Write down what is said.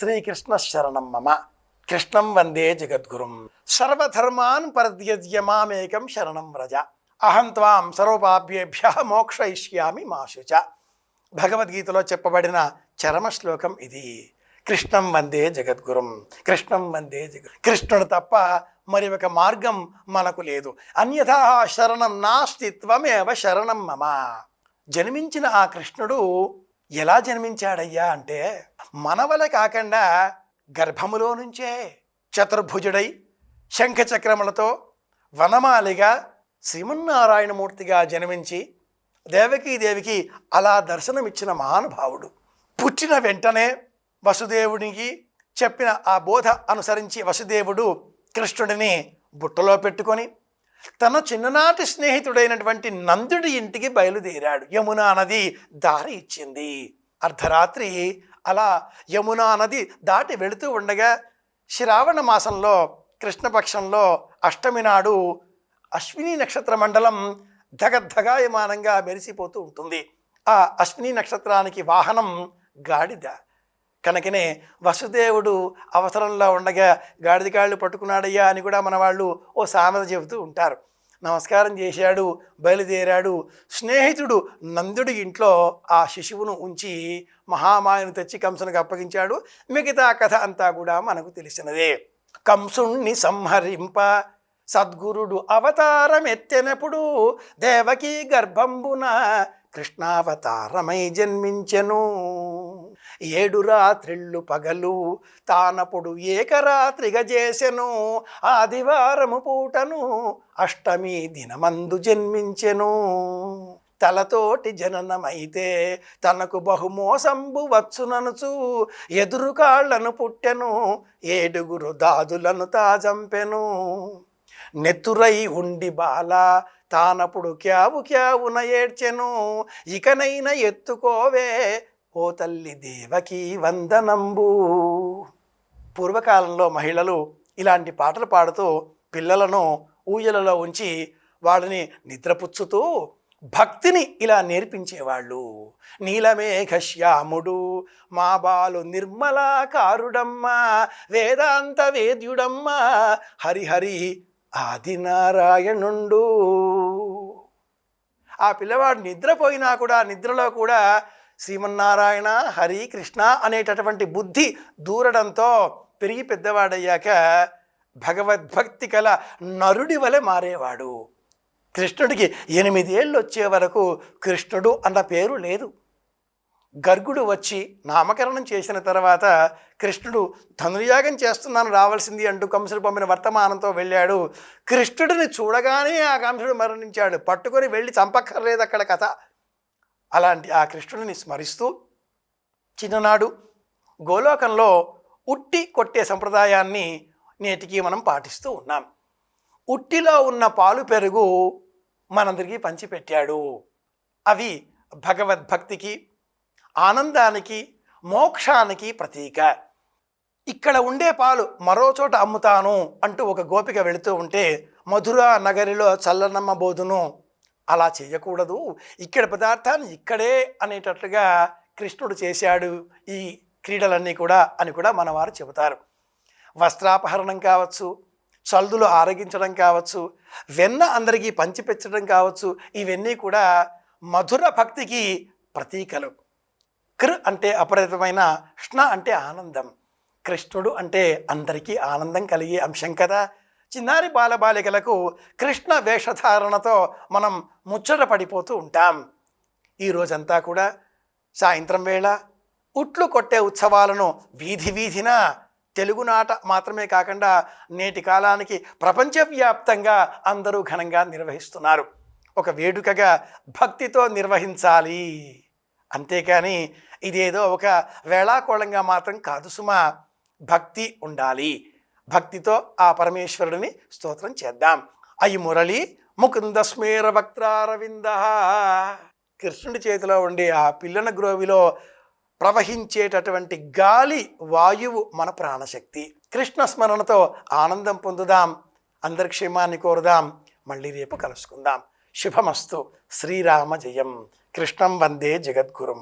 శ్రీకృష్ణ శరణం మమ. కృష్ణం వందే జగద్గురుం. సర్వధర్మాన్ పరిత్యజ్య మామేకం శరణం వ్రజ. అహం త్వాం సర్వపాప్యేభ్య మోక్షయిష్యామి మాశుచ. భగవద్గీతలో చెప్పబడిన చరమ శ్లోకం ఇది. కృష్ణం వందే జగద్గురుం. కృష్ణం వందే జగ కృష్ణుడు తప్ప మరి ఒక మార్గం మనకు లేదు. అన్యథా శరణం నాస్తిత్వమేవ శరణం మమ. జన్మించిన ఆ కృష్ణుడు ఎలా జన్మించాడయ్యా అంటే మనవల కాకుండా గర్భములో నుంచే చతుర్భుజుడై శంఖచక్రములతో వనమాలిగా శ్రీమన్నారాయణమూర్తిగా జన్మించి దేవకీదేవికి అలా దర్శనమిచ్చిన మహానుభావుడు. పుట్టిన వెంటనే వసుదేవుడికి చెప్పిన ఆ బోధ అనుసరించి వసుదేవుడు కృష్ణుడిని బుట్టలో పెట్టుకొని తన చిన్ననాటి స్నేహితుడైనటువంటి నందుడి ఇంటికి బయలుదేరాడు. యమునా నది దారి ఇచ్చింది. అర్ధరాత్రి అలా యమునా నది దాటి వెళుతూ ఉండగా శ్రావణ మాసంలో కృష్ణపక్షంలో అష్టమి నాడు అశ్విని నక్షత్ర మండలం ధగద్ధగాయమానంగా మెరిసిపోతూ ఉంటుంది. ఆ అశ్విని నక్షత్రానికి వాహనం గాడిద. కనుకనే వసుదేవుడు అవసరంలో ఉండగా గాడిది కాళ్ళు పట్టుకున్నాడయ్యా అని కూడా మన వాళ్ళు ఓ సామెత చెబుతూ ఉంటారు. నమస్కారం చేశాడు బయలుదేరాడు. స్నేహితుడు నందుడి ఇంట్లో ఆ శిశువును ఉంచి మహామాయను తెచ్చి కంసునికి అప్పగించాడు. మిగతా కథ అంతా కూడా మనకు తెలిసినదే. కంసుణ్ణి సంహరింప సద్గురుడు అవతారం ఎత్తినప్పుడు దేవకీ గర్భంబున కృష్ణావతారమై జన్మించెను. ఏడు రాత్రిళ్ళు పగలు తానప్పుడు ఏకరాత్రిగా చేసెను. ఆదివారము పూటను అష్టమి దినమందు జన్మించెను. తలతోటి జననమైతే తనకు బహుమోసంబు వచ్చుననుచు ఎదురు కాళ్ళను పుట్టెను. ఏడుగురు దాదులను తాజంపెను. నెత్తురై ఉండి బాల తానప్పుడు క్యావు క్యావున ఏడ్చెను ఇకనైనా ఎత్తుకోవే ఓ తల్లి దేవకి వందనంబు. పూర్వకాలంలో మహిళలు ఇలాంటి పాటలు పాడుతూ పిల్లలను ఊయలలో ఉంచి వాళ్ళని నిద్రపుచ్చుతూ భక్తిని ఇలా నేర్పించేవాళ్ళు. నీలమేఘశ్యాముడు మా బాలు నిర్మలాకారుడమ్మ వేదాంత వేద్యుడమ్మా హరిహరి ఆదినారాయణుండు. ఆ పిల్లవాడు నిద్రపోయినా కూడా నిద్రలో కూడా శ్రీమన్నారాయణ హరి కృష్ణ అనేటటువంటి బుద్ధి దూరడంతో పెరిగి పెద్దవాడయ్యాక భగవద్భక్తి కల నరుడి వలె మారేవాడు. కృష్ణుడికి ఎనిమిదేళ్ళు వచ్చే వరకు కృష్ణుడు అన్న పేరు లేదు. గర్గుడు వచ్చి నామకరణం చేసిన తర్వాత కృష్ణుడు ధనుర్యాగం చేస్తున్నాను రావాల్సింది అంటూ కంసుడు పంపిన వర్తమానంతో వెళ్ళాడు. కృష్ణుడిని చూడగానే ఆ కంసుడు మరణించాడు. పట్టుకొని వెళ్ళి చంపక్కర్లేదు అక్కడ కథ. అలాంటి ఆ కృష్ణుడిని స్మరిస్తూ చిన్ననాడు గోలోకంలో ఉట్టి కొట్టే సంప్రదాయాన్ని నేటికి మనం పాటిస్తూ ఉన్నాం. ఉట్టిలో ఉన్న పాలు పెరుగు మనందరికీ పంచిపెట్టాడు. అవి భగవద్భక్తికి ఆనందానికి మోక్షానికి ప్రతీక. ఇక్కడ ఉండే పాలు మరో చోట అమ్ముతాను అంటూ ఒక గోపిక వెళుతూ ఉంటే మధుర నగరిలో చల్లనమ్మ బోధును అలా చేయకూడదు. ఇక్కడ పదార్థాన్ని ఇక్కడే అనేటట్లుగా కృష్ణుడు చేశాడు ఈ క్రీడలన్నీ కూడా అని కూడా మనవారు చెబుతారు. వస్త్రాపహరణం కావచ్చు చల్దులు ఆరగించడం కావచ్చు వెన్న అందరికీ పంచిపెచ్చడం కావచ్చు ఇవన్నీ కూడా మధుర భక్తికి ప్రతీకలు. కృ అంటే అపరితమైనష్ణ అంటే ఆనందం. కృష్ణుడు అంటే అందరికీ ఆనందం కలిగే అంశం కదా. చిన్నారి బాలబాలికలకు కృష్ణ వేషధారణతో మనం ముచ్చట పడిపోతూ ఉంటాం. ఈ రోజంతా కూడా సాయంత్రం వేళ ఉట్లు కొట్టే ఉత్సవాలను వీధి వీధిన తెలుగునాట మాత్రమే కాకుండా నేటి కాలానికి ప్రపంచవ్యాప్తంగా అందరూ ఘనంగా నిర్వహిస్తున్నారు. ఒక వేడుకగా భక్తితో నిర్వహించాలి. అంతేకాని ఇదేదో ఒక వేళాకోళంగా మాత్రం కాదు సుమా. భక్తి ఉండాలి. భక్తితో ఆ పరమేశ్వరుడిని స్తోత్రం చేద్దాం. అయి మురళి ముకుంద స్మేర భక్తారవింద కృష్ణుడి చేతిలో ఉండే ఆ పిల్లన గ్రోవిలో ప్రవహించేటటువంటి గాలి వాయువు మన ప్రాణశక్తి. కృష్ణ స్మరణతో ఆనందం పొందుదాం. అందరి క్షేమాన్ని కోరుదాం. మళ్ళీ రేపు కలుసుకుందాం. శుభమస్తు. శ్రీరామ జయం. కృష్ణం వందే జగద్గురుం